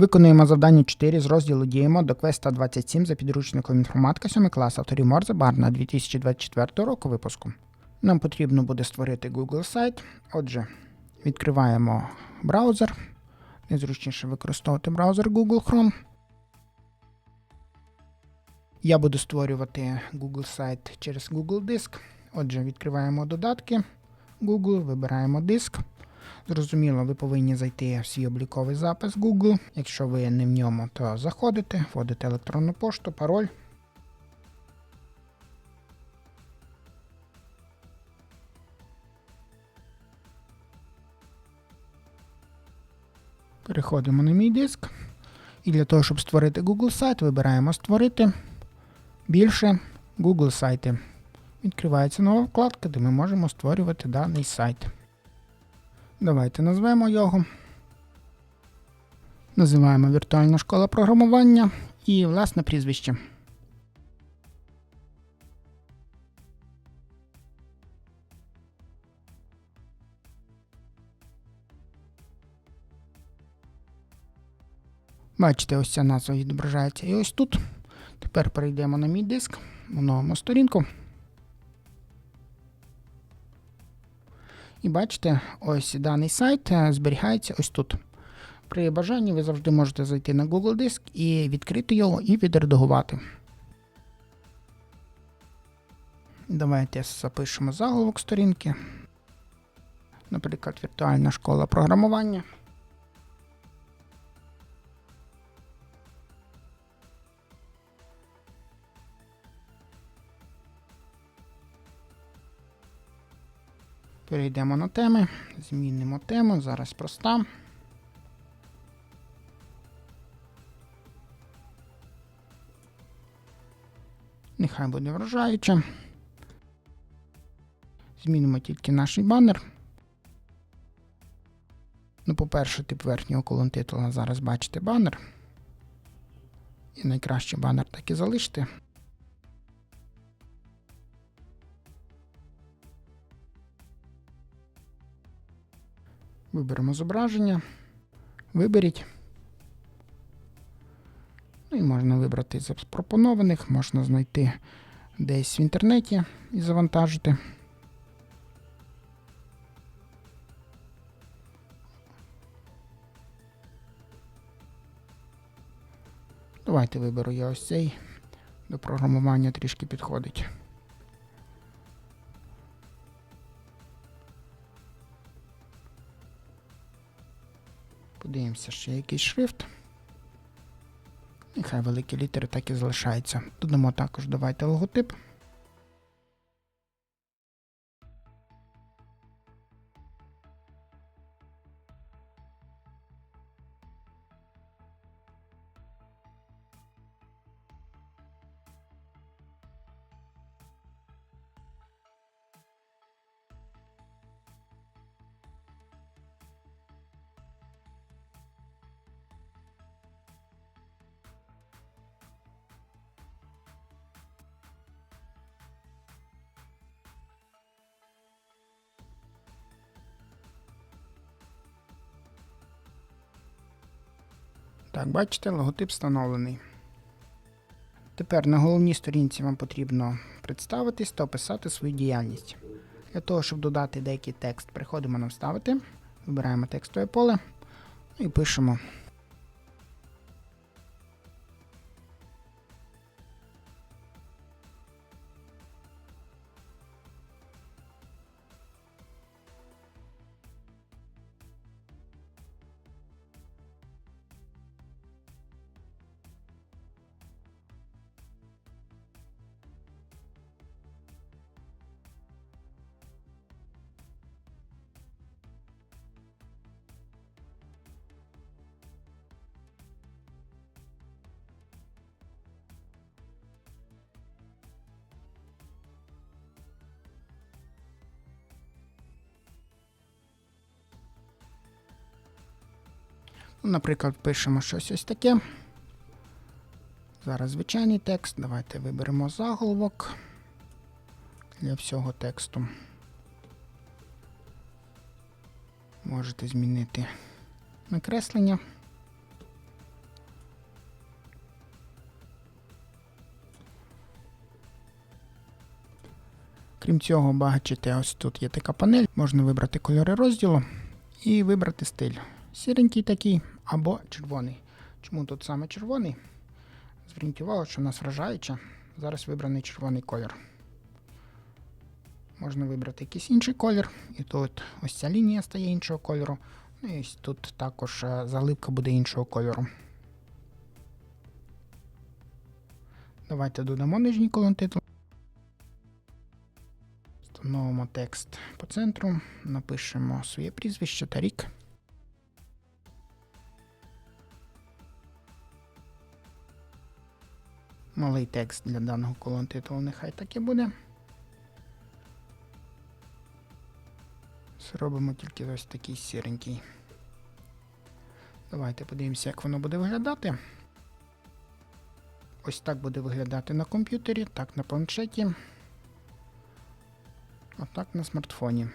Виконуємо завдання 4 з розділу Діємо до квеста 27 за підручником інформатика 7 клас авторів Морзе Барна 2024 року випуску. Нам потрібно буде створити Google сайт. Отже, відкриваємо браузер. Незручніше використовувати браузер Google Chrome. Я буду створювати Google сайт через Google Диск. Отже, відкриваємо додатки Google, вибираємо диск. Зрозуміло, ви повинні зайти в свій обліковий запис Google. Якщо ви не в ньому, то заходите, вводите електронну пошту, пароль. Переходимо на мій диск. І для того, щоб створити Google сайт, вибираємо Створити більше Google сайти. Відкривається нова вкладка, де ми можемо створювати даний сайт. Давайте назвемо його. Називаємо віртуальна школа програмування і власне прізвище. Бачите, ось ця назва відображається і ось тут. Тепер перейдемо на мій диск, оновимо сторінку. І бачите, ось даний сайт е, зберігається ось тут. При бажанні ви завжди можете зайти на Google Диск і відкрити його і відредагувати. Давайте запишемо заголовок сторінки. Наприклад, віртуальна школа програмування. Перейдемо на теми, змінимо тему, зараз проста. Нехай буде вражаюче. Змінимо тільки наш банер. Ну, по-перше, тип верхнього колон титула зараз бачите банер. І найкраще банер так і залишити. Виберемо зображення. Виберіть. Ну і можна вибрати з запропонованих, можна знайти десь в інтернеті і завантажити. Давайте виберу я ось цей. До програмування трішки підходить. Подивимося, ще якийсь шрифт. Нехай великі літери так і залишаються. Додамо також давайте логотип. Так, бачите, логотип встановлений. Тепер на головній сторінці вам потрібно представитись та описати свою діяльність. Для того, щоб додати деякий текст, приходимо на вставити, вибираємо текстове поле ну і пишемо. Наприклад, пишемо щось ось таке. Зараз звичайний текст. Давайте виберемо заголовок для всього тексту. Можете змінити накреслення. Крім цього, бачите, ось тут є така панель, можна вибрати кольори розділу і вибрати стиль. Сіренький такий або червоний. Чому тут саме червоний? Зверніть увагу, що в нас вражаюче. Зараз вибраний червоний колір. Можна вибрати якийсь інший колір, і тут ось ця лінія стає іншого кольору. Ну і ось тут також е, заливка буде іншого кольору. Давайте додамо нижній колон титул. Встановимо текст по центру, напишемо своє прізвище та рік. Малий текст для даного колон титулу нехай так і буде. Зробимо тільки ось такий сіренький. Давайте подивимося, як воно буде виглядати. Ось так буде виглядати на комп'ютері, так на планшеті. А так на смартфоні.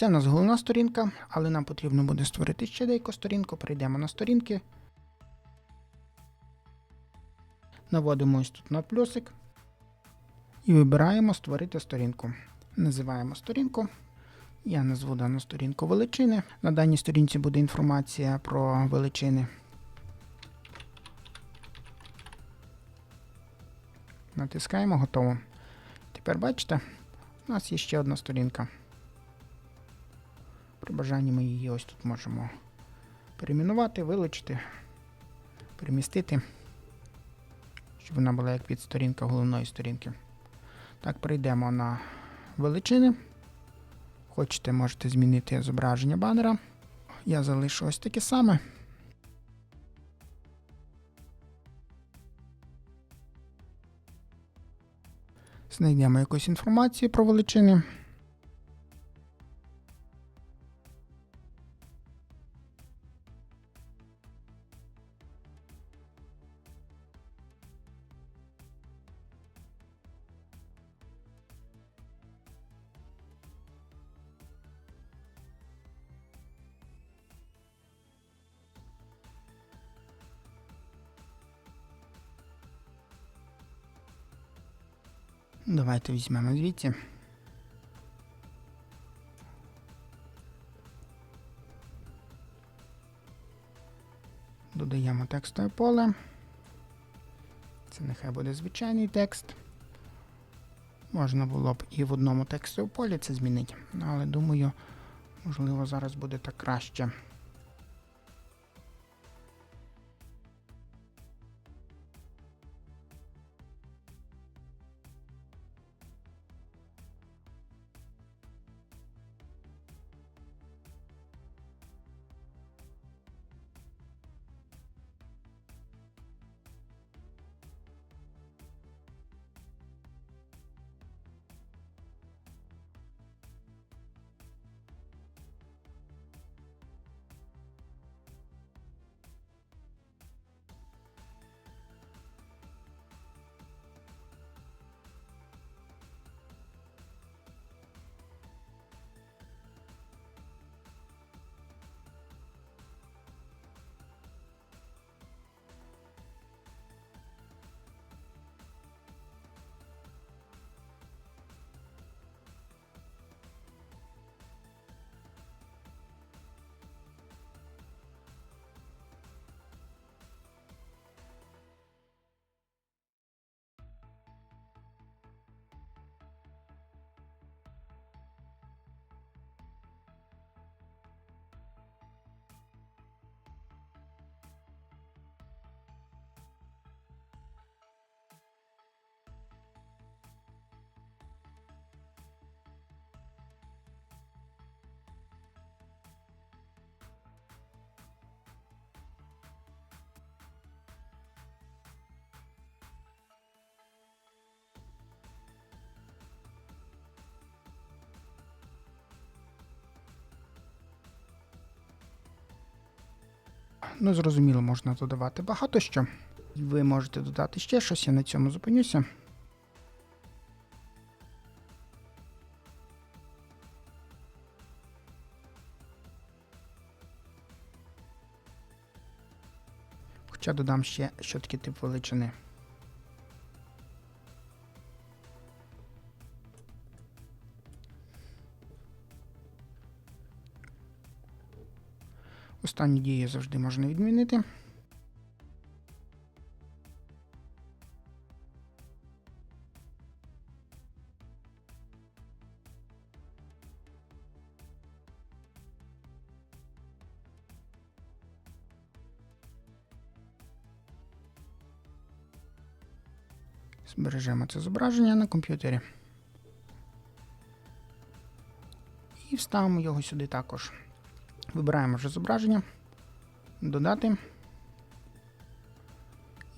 Це в нас головна сторінка, але нам потрібно буде створити ще деяку сторінку. Перейдемо на сторінки. Наводимо ось тут на плюсик. І вибираємо створити сторінку. Називаємо сторінку. Я назву дану сторінку величини. На даній сторінці буде інформація про величини. Натискаємо готово. Тепер бачите, у нас є ще одна сторінка. При бажанні ми її ось тут можемо перейменувати, вилучити, перемістити, щоб вона була як підсторінка головної сторінки. Так, перейдемо на величини. Хочете, можете змінити зображення банера. Я залишу ось таке саме. Знайдемо якусь інформацію про величини. Давайте візьмемо звідси. Додаємо текстове поле. Це нехай буде звичайний текст. Можна було б і в одному текстовому полі це змінити, але думаю, можливо, зараз буде так краще. Ну, зрозуміло, можна додавати багато що. Ви можете додати ще щось, я на цьому зупинюся. Хоча додам ще, що таке тип величини. Останні дії завжди можна відмінити. Збережемо це зображення на комп'ютері. І вставимо його сюди також. Вибираємо вже зображення, додати.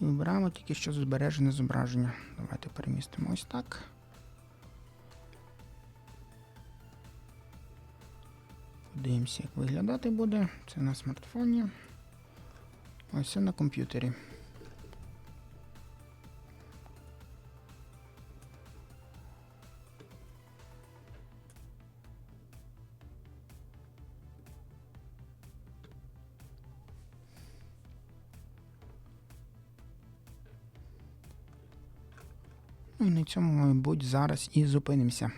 І вибираємо тільки що збережене зображення. Давайте перемістимо ось так. Подивимося, як виглядати буде. Це на смартфоні. Ось це на комп'ютері. Ну і на цьому, мабуть, зараз і зупинимося.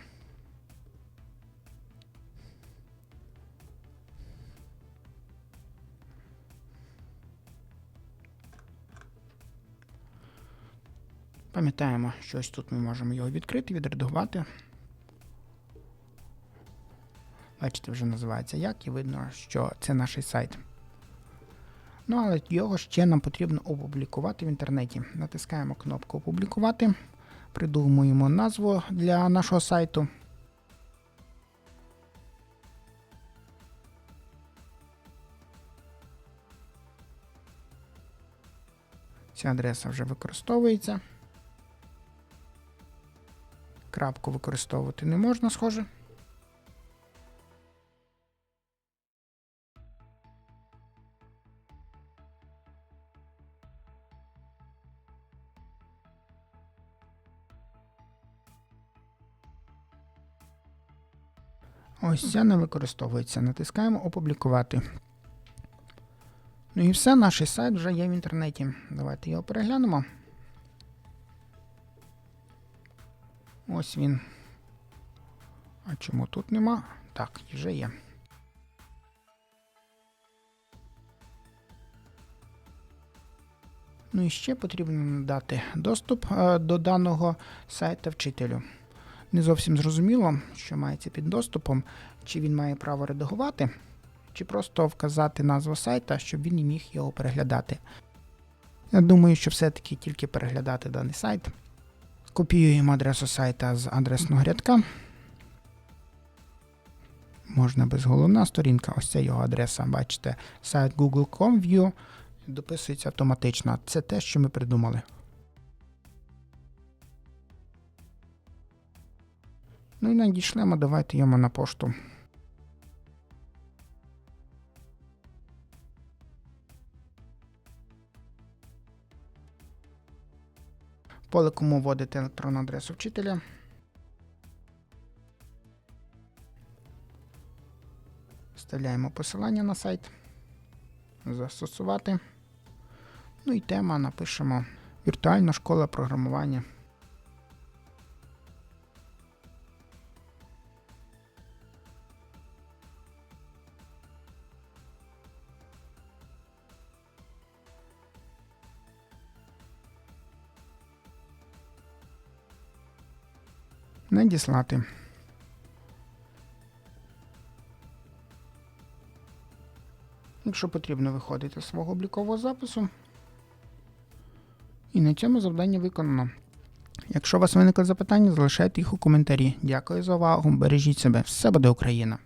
Пам'ятаємо, що ось тут ми можемо його відкрити, відредагувати. Бачите, вже називається як, і видно, що це наш сайт. Ну, але його ще нам потрібно опублікувати в інтернеті. Натискаємо кнопку Опублікувати, придумуємо назву для нашого сайту. Ця адреса вже використовується. Крапку використовувати не можна, схоже. Ось це не використовується. Натискаємо Опублікувати. Ну і все, наш сайт вже є в інтернеті. Давайте його переглянемо. Ось він. А чому тут нема? Так, вже є. Ну і ще потрібно надати доступ е, до даного сайта вчителю. Не зовсім зрозуміло, що мається під доступом, чи він має право редагувати, чи просто вказати назву сайта, щоб він не міг його переглядати. Я думаю, що все-таки тільки переглядати даний сайт. Копіюємо адресу сайта з адресного рядка. Можна без головна сторінка, ось це його адреса. Бачите, сайт google.com view дописується автоматично. Це те, що ми придумали. Ну і надішлемо, давайте йому на пошту. Поле кому вводити електронну адресу вчителя. Вставляємо посилання на сайт. Застосувати. Ну і тема напишемо Віртуальна школа програмування. Надіслати. Якщо потрібно виходити з свого облікового запису. І на цьому завдання виконано. Якщо у вас виникли запитання, залишайте їх у коментарі. Дякую за увагу. Бережіть себе. Все буде Україна!